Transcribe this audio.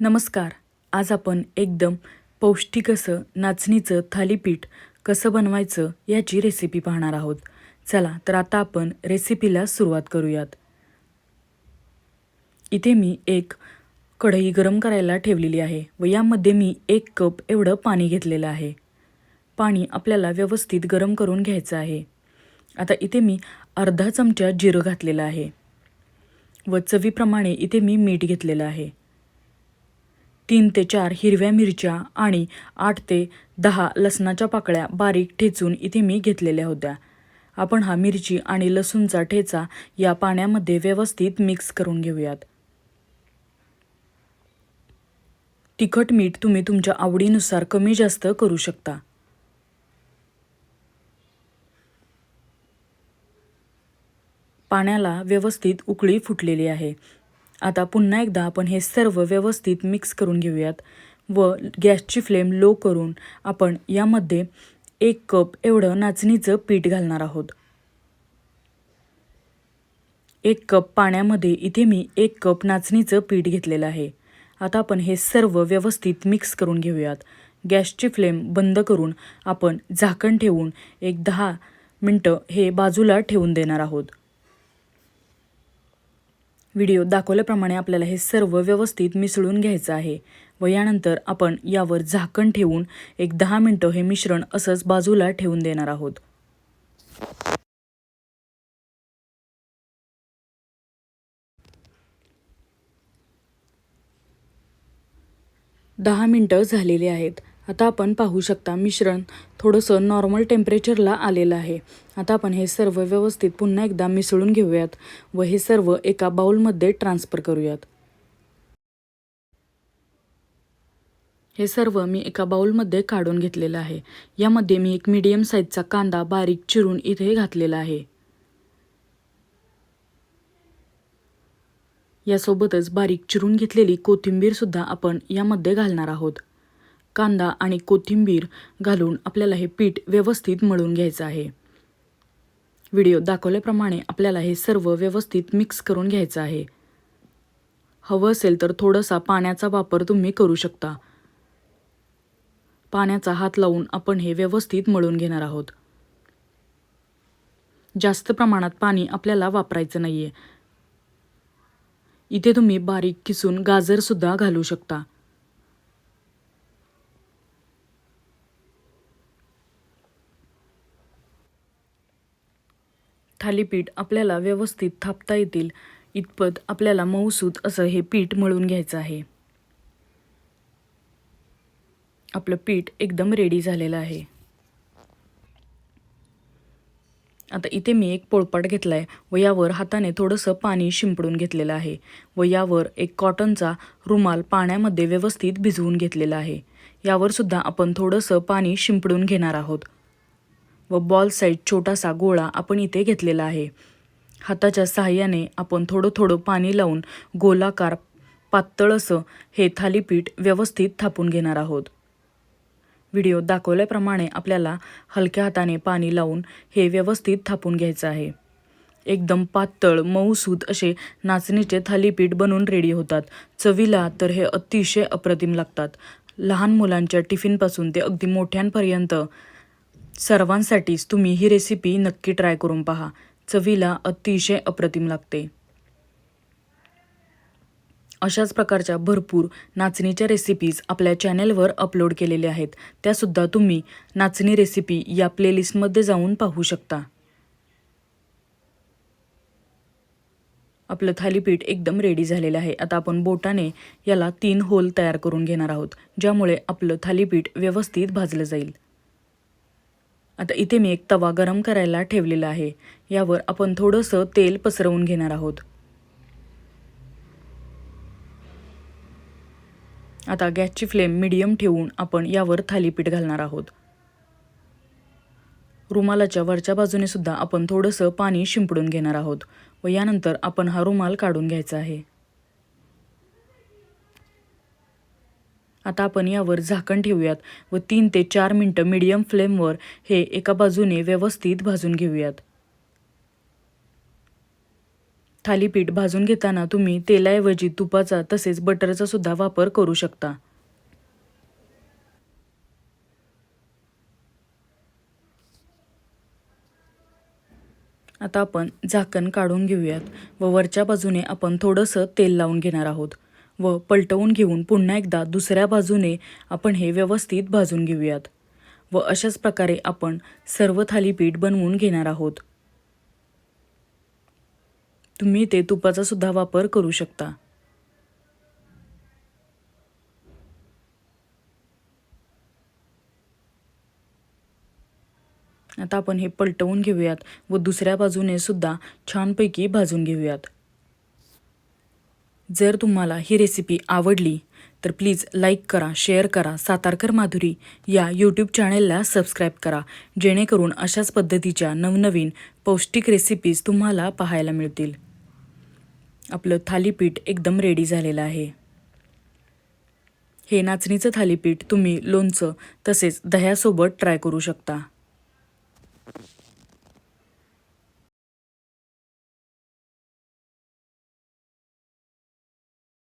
नमस्कार. आज आपण एकदम पौष्टिक असं नाचणीचं थालीपीठ कसं बनवायचं याची रेसिपी पाहणार आहोत. चला तर आता आपण रेसिपीला सुरुवात करूयात. इथे मी एक कढई गरम करायला ठेवलेली आहे व यामध्ये मी एक कप एवढं पाणी घेतलेलं आहे. पाणी आपल्याला व्यवस्थित गरम करून घ्यायचं आहे. आता इथे मी अर्धा चमचा जिरं घातलेलं आहे. व चवीप्रमाणे इथे मी मीठ घेतलेलं आहे. तीन ते चार हिरव्या मिरच्या आणि आठ ते दहा लसणाच्या पाकळ्या बारीक ठेचून इथे मी घेतलेल्या होत्या. आपण हा मिरची आणि लसूणचा ठेचा या पाण्यामध्ये व्यवस्थित मिक्स करून घेऊयात. तिखट मीठ तुम्ही तुमच्या आवडीनुसार कमी जास्त करू शकता. पाण्याला व्यवस्थित उकळी फुटलेली आहे. आता पुन्हा एकदा आपण हे सर्व व्यवस्थित मिक्स करून घेऊयात व गॅसची फ्लेम लो करून आपण यामध्ये एक कप एवढं नाचणीचं पीठ घालणार आहोत. एक कप पाण्यामध्ये इथे मी एक कप नाचणीचं पीठ घेतलेलं आहे. आता आपण हे सर्व व्यवस्थित मिक्स करून घेऊयात. गॅसची फ्लेम बंद करून आपण झाकण ठेवून एक दहा मिनटं हे बाजूला ठेवून देणार आहोत. व्हिडिओ दाखवल्याप्रमाणे आपल्याला हे सर्व व्यवस्थित मिसळून घ्यायचं आहे व यानंतर आपण यावर झाकण ठेवून एक दहा मिनटं हे मिश्रण असंच बाजूला ठेवून देणार आहोत. दहा मिनटं झालेली आहेत. आता आपण पाहू शकता मिश्रण थोडंसं नॉर्मल टेम्परेचरला आलेलं आहे. आता आपण हे सर्व व्यवस्थित पुन्हा एकदा मिसळून घेऊयात व हे सर्व एका बाउलमध्ये ट्रान्सफर करूयात. हे सर्व मी एका बाउलमध्ये काढून घेतलेलं आहे. यामध्ये मी एक मीडियम साईजचा कांदा बारीक चिरून इथे घातलेला आहे. यासोबतच बारीक चिरून घेतलेली कोथिंबीरसुद्धा आपण यामध्ये घालणार आहोत. कांदा आणि कोथिंबीर घालून आपल्याला हे पीठ व्यवस्थित मळून घ्यायचं आहे. व्हिडिओ दाखवल्याप्रमाणे आपल्याला हे सर्व व्यवस्थित मिक्स करून घ्यायचं आहे. हवं असेल तर थोडासा पाण्याचा वापर तुम्ही करू शकता. पाण्याचा हात लावून आपण हे व्यवस्थित मळून घेणार आहोत. जास्त प्रमाणात पाणी आपल्याला वापरायचं नाही आहे इथे तुम्ही बारीक किसून गाजरसुद्धा घालू शकता. थालीपीठ आपल्याला व्यवस्थित थापता येतील. इतपत आपल्याला मऊसूत असं हे पीठ मळून घ्यायचं आहे. आपलं पीठ एकदम रेडी झालेलं आहे. आता इथे मी एक पोळपाट घेतला आहे व यावर हाताने थोडंसं पाणी शिंपडून घेतलेलं आहे व यावर एक कॉटनचा रुमाल पाण्यामध्ये व्यवस्थित भिजवून घेतलेला आहे. यावर सुद्धा आपण थोडंसं पाणी शिंपडून घेणार आहोत. व बॉल साईज छोटासा गोळा आपण इथे घेतलेला आहे. हाताच्या सहाय्याने आपण थोडं थोडं पाणी लावून गोलाकार पातळ असं हे थालीपीठ व्यवस्थित थापून घेणार आहोत. व्हिडिओ दाखवल्याप्रमाणे आपल्याला हलक्या हाताने पाणी लावून हे व्यवस्थित थापून घ्यायचं आहे. एकदम पातळ मऊसूत असे नाचणीचे थालीपीठ बनून रेडी होतात. चवीला तर हे अतिशय अप्रतिम लागतात. लहान मुलांच्या टिफिनपासून ते अगदी मोठ्यांपर्यंत सर्वांसाठीच तुम्ही ही रेसिपी नक्की ट्राय करून पहा. चवीला अतिशय अप्रतिम लागते. अशाच प्रकारच्या भरपूर नाचणीच्या रेसिपीज आपल्या चॅनेलवर अपलोड केलेल्या आहेत. त्यासुद्धा तुम्ही नाचणी रेसिपी या प्लेलिस्टमध्ये जाऊन पाहू शकता. आपलं थालीपीठ एकदम रेडी झालेलं आहे. आता आपण बोटाने याला तीन होल तयार करून घेणार आहोत ज्यामुळे आपलं थालीपीठ व्यवस्थित भाजलं जाईल. आता इथे मी एक तवा गरम करायला ठेवलेला आहे. यावर आपण थोडंसं तेल पसरवून घेणार आहोत. आता गॅसची फ्लेम मिडियम ठेवून आपण यावर थालीपीठ घालणार आहोत. रुमालाच्या वरच्या बाजूने सुद्धा आपण थोडंसं पाणी शिंपडून घेणार आहोत व यानंतर आपण हा रुमाल काढून घ्यायचा आहे. आता आपण यावर झाकण ठेवूयात व तीन ते चार मिनटं मीडियम फ्लेमवर हे एका बाजूने व्यवस्थित भाजून घेऊयात. थालीपीठ भाजून घेताना तुम्ही तेलाऐवजी तुपाचा तसेच बटरचा सुद्धा वापर करू शकता. आता आपण झाकण काढून घेऊयात व वरच्या बाजूने आपण थोडंसं तेल लावून घेणार आहोत. व पलटवून घेऊन पुन्हा एकदा दुसऱ्या बाजूने आपण हे व्यवस्थित भाजून घेऊयात व अशाच प्रकारे आपण सर्व थालीपीठ बनवून घेणार आहोत. तुम्ही ते तुपाचा सुद्धा वापर करू शकता. आता आपण हे पलटवून घेऊयात व दुसऱ्या बाजूने सुद्धा छानपैकी भाजून घेऊयात. जर तुम्हाला ही रेसिपी आवडली तर प्लीज लाईक करा शेअर करा. सातारकर माधुरी या यूट्यूब चॅनेलला सबस्क्राईब करा. जेणेकरून अशाच पद्धतीच्या नवनवीन पौष्टिक रेसिपीज तुम्हाला पाहायला मिळतील. आपलं थालीपीठ एकदम रेडी झालेलं आहे. हे नाचणीचं थालीपीठ तुम्ही लोणचं तसेच दह्यासोबत ट्राय करू शकता.